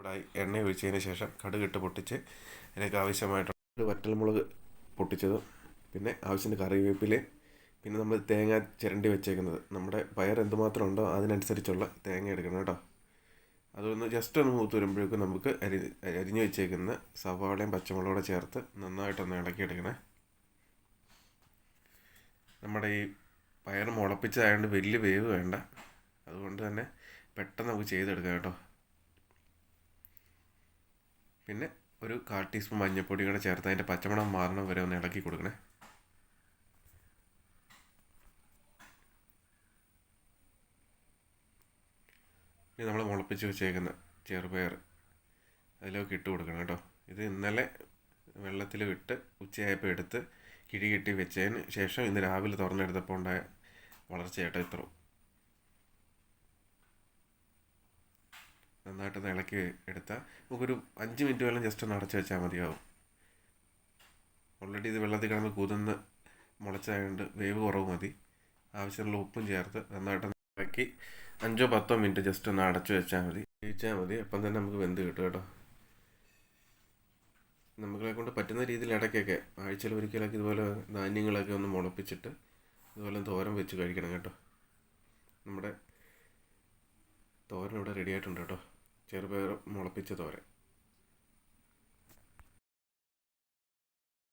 ചൂടായി എണ്ണ ഒഴിച്ചതിന് ശേഷം കടുകിട്ട് പൊട്ടിച്ച് അതിലേക്ക് ആവശ്യമായിട്ടുള്ള വറ്റൽമുളക് പൊട്ടിച്ചതും. പിന്നെ ആവശ്യത്തിന് കറിവേപ്പിലയും പിന്നെ നമ്മൾ തേങ്ങ ചിരണ്ടി വെച്ചേക്കുന്നത്. നമ്മുടെ പയർ എന്തുമാത്രം ഉണ്ടോ അതിനനുസരിച്ചുള്ള തേങ്ങ എടുക്കണം കേട്ടോ. അതൊന്ന് ജസ്റ്റ് ഒന്ന് മൂത്ത് വരുമ്പോഴേക്കും നമുക്ക് അരി അരിഞ്ഞ് വെച്ചേക്കുന്ന സവാളയും പച്ചമുളകൂടെ ചേർത്ത് നന്നായിട്ടൊന്ന് ഇളക്കിയെടുക്കണേ. നമ്മുടെ ഈ പയർ മുളപ്പിച്ചതായതുകൊണ്ട് വലിയ വേവ് വേണ്ട. അതുകൊണ്ട് തന്നെ പെട്ടെന്ന് നമുക്ക് ചെയ്തെടുക്കാം കേട്ടോ. പിന്നെ ഒരു കാൽ ടീസ്പൂൺ മഞ്ഞൾപ്പൊടി കൂടെ ചേർത്ത് അതിന്റെ പച്ചമണം മാറണം വരെ ഒന്ന് ഇളക്കി കൊടുക്കണേ. ഇനി നമ്മൾ മുളപ്പിച്ച് വെച്ചേക്കുന്ന ചെറുപയർ അതിലേക്ക് ഇട്ട് കൊടുക്കണം കേട്ടോ. ഇത് ഇന്നലെ വെള്ളത്തിൽ വിട്ട് ഉച്ചയായപ്പോൾ എടുത്ത് കിഴി കെട്ടി വെച്ചതിന് ശേഷം ഇന്ന് രാവിലെ തുറന്നെടുത്തപ്പോൾ ഉണ്ടായ വളർച്ചയായിട്ട് ഇത്ര നന്നായിട്ടൊന്ന് ഇളക്കി എടുത്താൽ നമുക്കൊരു അഞ്ച് മിനിറ്റ് വെള്ളം ജസ്റ്റ് ഒന്ന് അടച്ചു വെച്ചാൽ മതിയാവും. ഓൾറെഡി ഇത് വെള്ളത്തിൽ കിടന്ന് കുതിർന്ന് മുളച്ചതായതുകൊണ്ട് വേവ് കുറവ് മതി. ആവശ്യമുള്ള ഉപ്പും ചേർത്ത് നന്നായിട്ട് ഇളക്കി അഞ്ചോ പത്തോ മിനിറ്റ് ജസ്റ്റ് ഒന്ന് അടച്ചു വെച്ചാൽ മതി. കഴിച്ചാൽ മതി. അപ്പം തന്നെ നമുക്ക് വെന്ത് കിട്ടും കേട്ടോ. നമ്മളെ കൊണ്ട് പറ്റുന്ന രീതിയിൽ ഇടയ്ക്കൊക്കെ ആഴ്ചയിൽ ഒരിക്കലൊക്കെ ഇതുപോലെ ധാന്യങ്ങളൊക്കെ ഒന്ന് മുളപ്പിച്ചിട്ട് ഇതുപോലെ തോരൻ വെച്ച് കഴിക്കണം കേട്ടോ. നമ്മുടെ തോരൻ ഇവിടെ റെഡി ആയിട്ടുണ്ട് കേട്ടോ. ചെറുപയർ മുളപ്പിച്ച തോരൻ